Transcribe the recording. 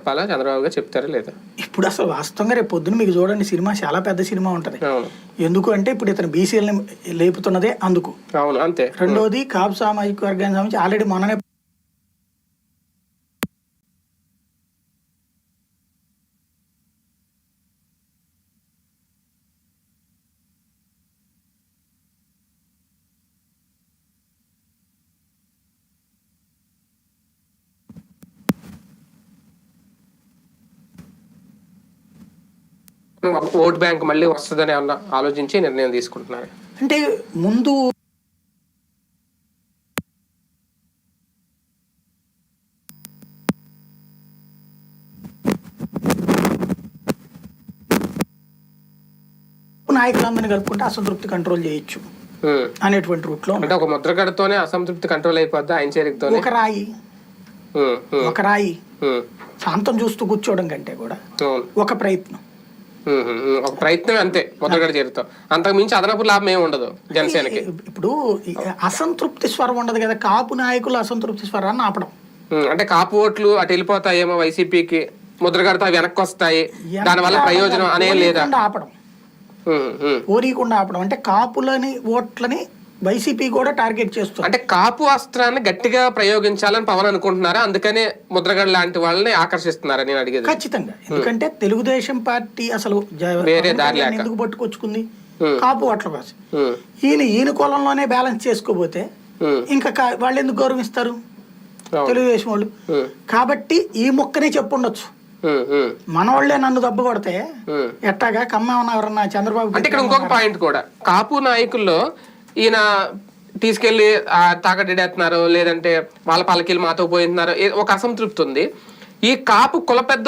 చెప్పాలా? చంద్రబాబు గారు చెప్తారా లేదా? ఇప్పుడు అసలు వాస్తవంగా రేపు పొద్దున మీకు చూడండి సినిమా చాలా పెద్ద సినిమా ఉంటది. అవును. ఎందుకు అంటే ఇప్పుడు ఇతను బీసీఎల్ని లేపుతున్నదే అందుకు. అవును అంతే. రెండోది కాపు సామాజిక వర్గానికి సంబంధించి ఆల్రెడీ మొన్ననే ఓట్ బ్యాంక్ మళ్ళీ వస్తుందని అన్న ఆలోచించి నిర్ణయం తీసుకుంటున్నారు. అంటే ముందు నాయకులందరినీ కలుపుకుంటే అసంతృప్తి కంట్రోల్ చేయొచ్చు. అనేటువంటి రూట్లో అంటే ఒక ముద్రగడతోనే అసంతృప్తి కంట్రోల్ అయిపోద్ది ఆయన చేరికతోనే? ఒక రాయి. ఒక రాయి. శాంతం చూస్తూ కూర్చోవడం కంటే కూడా ఒక ప్రయత్నం. ఒక ప్రయత్నమే అంతే ముద్రగడ చేరుతాం. అంతకు మించి అదనపు లాభం ఏమి ఉండదు జనసేనకి. ఇప్పుడు అసంతృప్తి స్వరం ఉండదు కదా కాపు నాయకులు అసంతృప్తి స్వరాన్ని ఆపడం. అంటే కాపు ఓట్లు అటు వెళ్ళిపోతాయేమో వైసీపీకి ముద్రగడతో వెనక్కి వస్తాయి దానివల్ల ప్రయోజనం అనే లేదా? ఆపడం. పోనీయకుండా ఆపడం. అంటే కాపులని ఓట్లని వైసీపీ కూడా టార్గెట్ చేస్తుంది. అంటే కాపు అస్త్రాన్ని గట్టిగా ప్రయోగించాలని పవన్ అనుకుంటున్నారా? అందుకనే ముద్రగడ లాంటి వాళ్ళని ఆకర్షిస్తున్నారా నేను అడిగేది? ఖచ్చితంగా. ఎందుకంటే తెలుగుదేశం పార్టీ అసలు. ఎందుకు పట్టుకొచ్చుకుంది. కాపు ఓట్ల కోసం. ఈయన ఈయన కులంలోనే బ్యాలెన్స్ చేసుకోపోతే ఉమ్, ఇంకా వాళ్ళు ఎందుకు గౌరవిస్తారు. తెలుగుదేశం వాళ్ళు. కాబట్టి ఈ మొక్కనే చెప్పుండొచ్చు. ఉమ్, ఉమ్, మన వాళ్ళే నన్ను దెబ్బ కొడితే. ఎట్టాగా? కమ్మేమన్నా ఎవరన్నా చంద్రబాబు అంటే ఇక్కడ ఇంకొక పాయింట్ కూడా. కాపు నాయకుల్లో ఈయన తీసుకెళ్ళి తాకడేస్తున్నారు లేదంటే వాళ్ళ పలకీలు మాతో పోయింటున్నారు ఒక అసంతృప్తి ఉంది. ఈ కాపు కుల పెద్ద